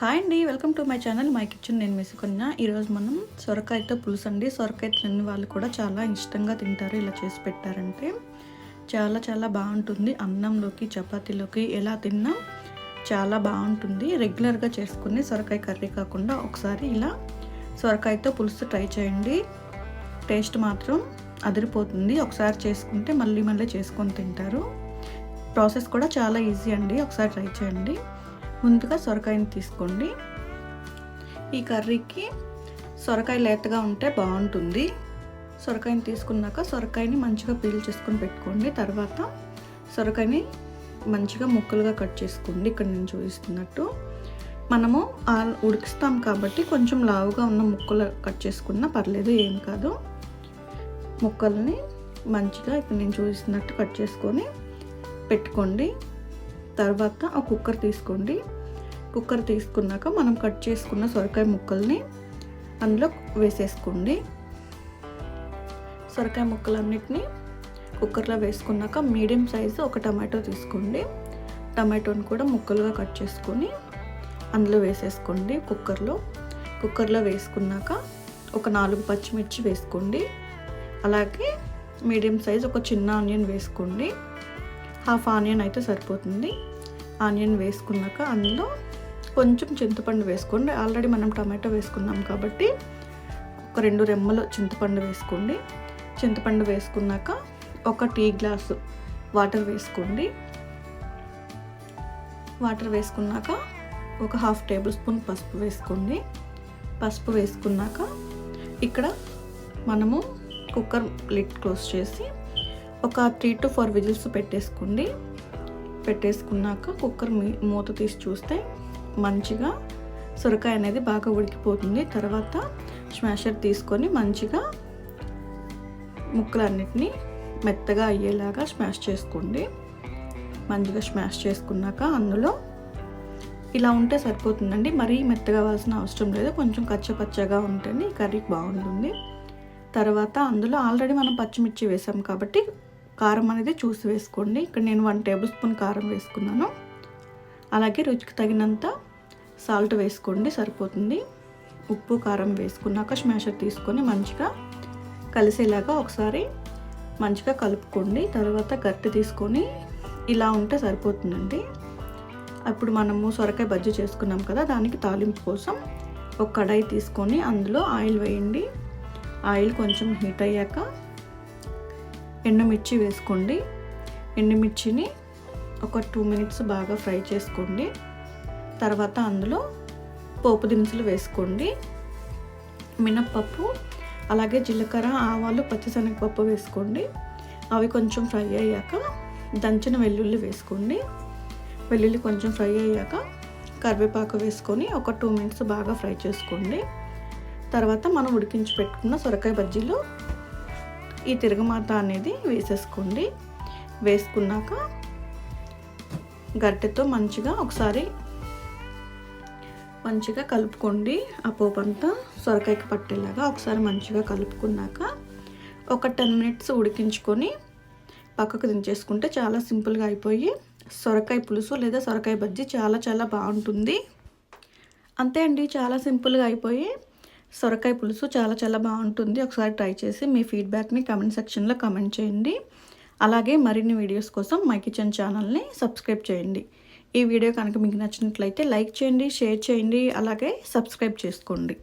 Hi అండి welcome to my channel my kitchen. నేను మెసుకున్న ఈరోజు మనం సొరకాయతో పులుసు అండి. సొరకాయ తిన్న వాళ్ళు కూడా చాలా ఇష్టంగా తింటారు ఇలా చేసి పెట్టారంటే. చాలా చాలా బాగుంటుంది. అన్నంలోకి చపాతీలోకి ఎలా తిన్నా చాలా బాగుంటుంది. రెగ్యులర్గా చేసుకుని సొరకాయ కర్రీ కాకుండా ఒకసారి ఇలా సొరకాయతో పులుసు ట్రై చేయండి. టేస్ట్ మాత్రం అదిరిపోతుంది. ఒకసారి చేసుకుంటే మళ్ళీ మళ్ళీ చేసుకొని తింటారు. ప్రాసెస్ కూడా చాలా ఈజీ అండి. ఒకసారి ట్రై చేయండి. ముందుగా సొరకాయని తీసుకోండి. ఈ కర్రీకి సొరకాయ లేతగా ఉంటే బాగుంటుంది. సొరకాయని తీసుకున్నాక సొరకాయని మంచిగా పీల్ చేసుకొని పెట్టుకోండి. తర్వాత సొరకాయని మంచిగా ముక్కలుగా కట్ చేసుకోండి. ఇక్కడ నేను చూపిస్తున్నట్టు మనము ఉడికిస్తాం కాబట్టి కొంచెం లావుగా ఉన్న ముక్కలు కట్ చేసుకున్నా పర్లేదు ఏం కాదు. ముక్కల్ని మంచిగా ఇక్కడ నేను చూపిస్తున్నట్టు కట్ చేసుకొని పెట్టుకోండి. తర్వాత ఆ కుక్కర్ తీసుకోండి. కుక్కర్ తీసుకున్నాక మనం కట్ చేసుకున్న సొరకాయ ముక్కల్ని అందులో వేసేసుకోండి. సొరకాయ ముక్కలన్నిటిని కుక్కర్లో వేసుకున్నాక మీడియం సైజు ఒక టమాటో తీసుకోండి. టమాటోని కూడా ముక్కలుగా కట్ చేసుకొని అందులో వేసేసుకోండి కుక్కర్లో. కుక్కర్లో వేసుకున్నాక ఒక నాలుగు పచ్చిమిర్చి వేసుకోండి. అలాగే మీడియం సైజ్ ఒక చిన్న ఆనియన్ వేసుకోండి. హాఫ్ ఆనియన్ అయితే సరిపోతుంది. ఆనియన్ వేసుకున్నాక అందులో కొంచెం చింతపండు వేసుకోండి. ఆల్రెడీ మనం టమాటో వేసుకున్నాం కాబట్టి ఒక రెండు రెమ్మలు చింతపండు వేసుకోండి. చింతపండు వేసుకున్నాక ఒక టీ గ్లాసు వాటర్ వేసుకోండి. వాటర్ వేసుకున్నాక ఒక హాఫ్ టేబుల్ స్పూన్ పసుపు వేసుకోండి. పసుపు వేసుకున్నాక ఇక్కడ మనము కుక్కర్ లిడ్ క్లోజ్ చేసి ఒక త్రీ టు ఫోర్ విజిల్స్ పెట్టేసుకోండి. పెట్టేసుకున్నాక కుక్కర్ మూత తీసి చూస్తే మంచిగా సొరకాయ అనేది బాగా ఉడికిపోతుంది. తర్వాత స్మాషర్ తీసుకొని మంచిగా ముక్కలన్నిటినీ మెత్తగా అయ్యేలాగా స్మాష్ చేసుకోండి. మంచిగా స్మాష్ చేసుకున్నాక అందులో ఇలా ఉంటే సరిపోతుందండి. మరీ మెత్తగా కావాల్సిన అవసరం లేదు. కొంచెం కచ్చపచ్చగా ఉంటేనే కర్రీ బాగుంటుంది. తర్వాత అందులో ఆల్రెడీ మనం పచ్చిమిర్చి వేసాం కాబట్టి కారం అనేది చూసి వేసుకోండి. ఇక్కడ నేను వన్ టేబుల్ స్పూన్ కారం వేసుకున్నాను. అలాగే రుచికి తగినంత సాల్ట్ వేసుకోండి సరిపోతుంది. ఉప్పు కారం వేసుకున్నాక స్మాషర్ తీసుకొని మంచిగా కలిసేలాగా ఒకసారి మంచిగా కలుపుకోండి. తర్వాత గట్టి తీసుకొని ఇలా ఉంటే సరిపోతుందండి. అప్పుడు మనము సొరకాయ బజ్జీ చేసుకున్నాం కదా దానికి తాలింపు కోసం ఒక కడాయి తీసుకొని అందులో ఆయిల్ వేయండి. ఆయిల్ కొంచెం హీట్ అయ్యాక ఎండుమిర్చి వేసుకోండి. ఎండుమిర్చిని ఒక టూ మినిట్స్ బాగా ఫ్రై చేసుకోండి. తర్వాత అందులో పోపు దినుసులు వేసుకోండి. మినప్పప్పు అలాగే జీలకర్ర ఆవాలు పచ్చిశనగపప్పు వేసుకోండి. అవి కొంచెం ఫ్రై అయ్యాక దంచిన వెల్లుల్లి వేసుకోండి. వెల్లుల్లి కొంచెం ఫ్రై అయ్యాక కరివేపాకు వేసుకొని ఒక టూ మినిట్స్ బాగా ఫ్రై చేసుకోండి. తర్వాత మనం ఉడికించి పెట్టుకున్న సొరకాయ బజ్జీలు ఈ తిరగమాత అనేది వేసేసుకోండి. వేసుకున్నాక గరిటెతో మంచిగా ఒకసారి మంచిగా కలుపుకోండి. ఆ పోపు అంతా సొరకాయకి పట్టేలాగా ఒకసారి మంచిగా కలుపుకున్నాక ఒక టెన్ మినిట్స్ ఉడికించుకొని పక్కకు దించేసుకుంటే చాలా సింపుల్గా అయిపోయి సొరకాయ పులుసు లేదా సొరకాయ బజ్జీ చాలా చాలా బాగుంటుంది. అంతే అండి చాలా సింపుల్గా అయిపోయి సొరకాయ పులుసు చాలా చాలా బాగుంటుంది. ఒకసారి ట్రై చేసి మీ ఫీడ్బ్యాక్ని కమెంట్ సెక్షన్లో కమెంట్ చేయండి. అలాగే మరిన్ని వీడియోస్ కోసం మై కిచెన్ ఛానల్ని సబ్స్క్రైబ్ చేయండి. ఈ వీడియో కనుక మీకు నచ్చినట్లయితే లైక్ చేయండి షేర్ చేయండి అలాగే సబ్స్క్రైబ్ చేసుకోండి.